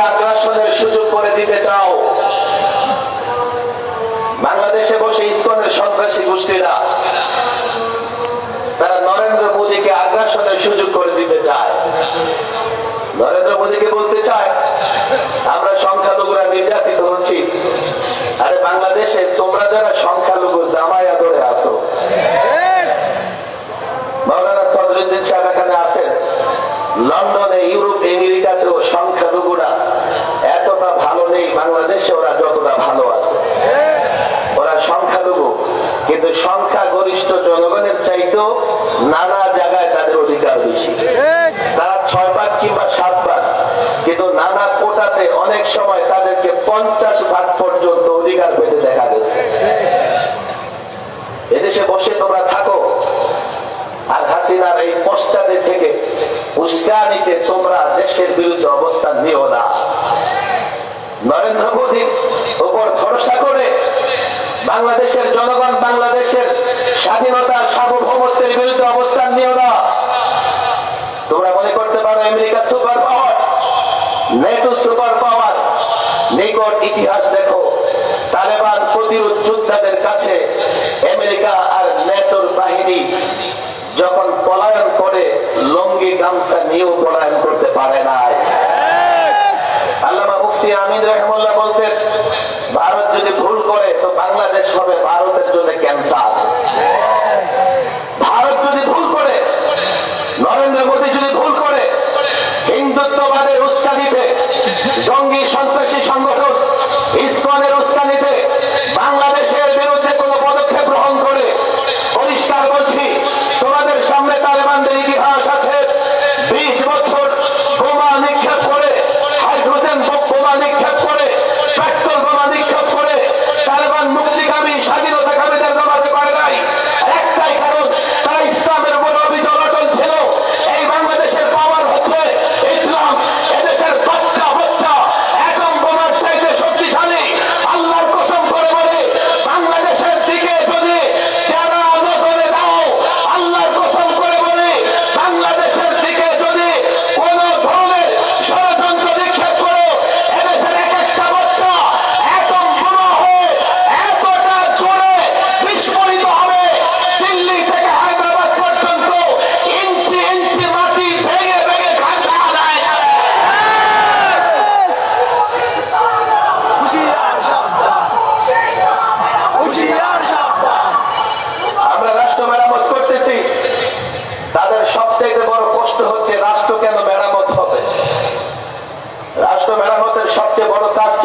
নির্বাচনের সুযোগ করে দিতে চাও। বাংলাদেশে বসে ইস্কনের সন্ত্রাসী গোষ্ঠীরা তারা নরেন্দ্র মোদীকে আগ্রাসনের সুযোগ করে দিতে চায়। নরেন্দ্র মোদীকে বলতে চায় আমরা সংখ্যালঘুরা নির্যাতিত হচ্ছি। আরে বাংলাদেশে তোমরা যারা সংখ্যালঘু জামায়া আদরে আসো মাওলানা সদরুদ্দিন সাহেব এখানে আছেন। লন্ডনে কিন্তু সংখ্যা গরিষ্ঠ জনগণের চাইতেও নানা জায়গায় তাদের অধিকার বেশি। তারা ছয় ভাগ কিংবা সাত ভাগ। কিন্তু নানা কোটাতে অনেক সময় তাদেরকে পঞ্চাশ ভাগ পর্যন্ত অধিকার পেতে দেখা গেছে। এদেশে বসে তোমরা থাকো। আর হাসিনার এই পশ্চাদের থেকে উস্কানিতে তোমরা দেশের বিরুদ্ধে অবস্থান নিও না। নরেন্দ্র মোদীর উপর ভরসা করে বাংলাদেশের জনগণ, বাংলাদেশের স্বাধীনতা সার্বভৌমত্বের বিরুদ্ধে অবস্থান নিও না। তোমরা মনে করতে পারো America super power? NATO super power? নিকট ইতিহাস দেখো, তালেবান প্রতিরোধ যোদ্ধাদের কাছে আমেরিকা আর নেটোর বাহিনী যখন পলায়ন করে, লঙ্গি, গামছা নিয়েও পলায়ন করতে পারে নাই। আল্লামা মুফতি আমিন রহমুল্লাহ বলতেন, ভারত যদি ভুল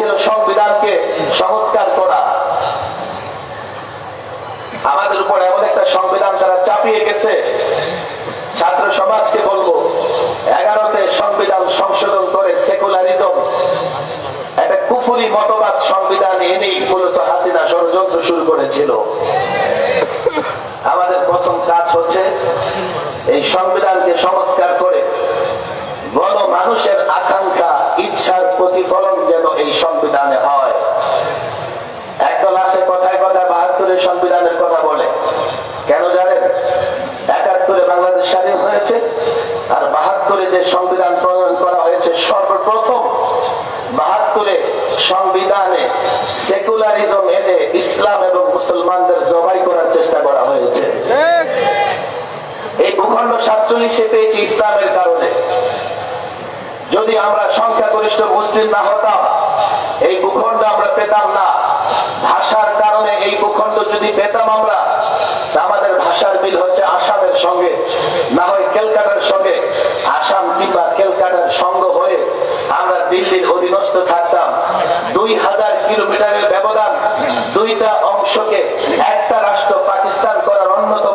ছিল সংবিধানকে সংস্কার করা। আমাদের উপর এমন একটা সংবিধান তারা চাপিয়ে গেছে। ছাত্র সমাজকে বলব, এগারোতে সংবিধান সংশোধন করে সেকুলারিজম, একটা কুফুরি মতবাদ সংবিধান এনেই মূলত হাসিনা ষড়যন্ত্র শুরু করেছিল। আমাদের প্রথম কাজ হচ্ছে এই সংবিধানকে সংস্কার করে গণ মানুষের আকাঙ্ক্ষা একাত্তরে বাংলাদেশ স্বাধীন হয়েছে আর বাহাত্তরে যে সংবিধান প্রণয়ন করা হয়েছে সর্বপ্রথম বাহাত্তরে সংবিধানে সেকুলারিজম এনে ইসলাম এবং মুসলমানদের জবাই করার চেষ্টা করা হয়েছে। এই ভূখণ্ড সাতচল্লিশে পেয়েছি ইসলামের কারণে। যদি আমরা সংখ্যাগরিষ্ঠ মুসলিম না হতাম, এই ভূখণ্ড আমরা পেতাম না। ভাষার কারণে এই ভূখণ্ড যদি পেতাম আমরা আমাদের ভাষার মিল হচ্ছে আসামের সঙ্গে। না হয় কেলকাটার সঙ্গে। আসাম কিংবা কেলকাটার সঙ্গ হয়ে আমরা দিল্লির অধীনস্থ থাকতাম। দুই হাজার কিলোমিটারের ব্যবধান দুইটা অংশকে একটা রাষ্ট্র পাকিস্তান করার অন্যতম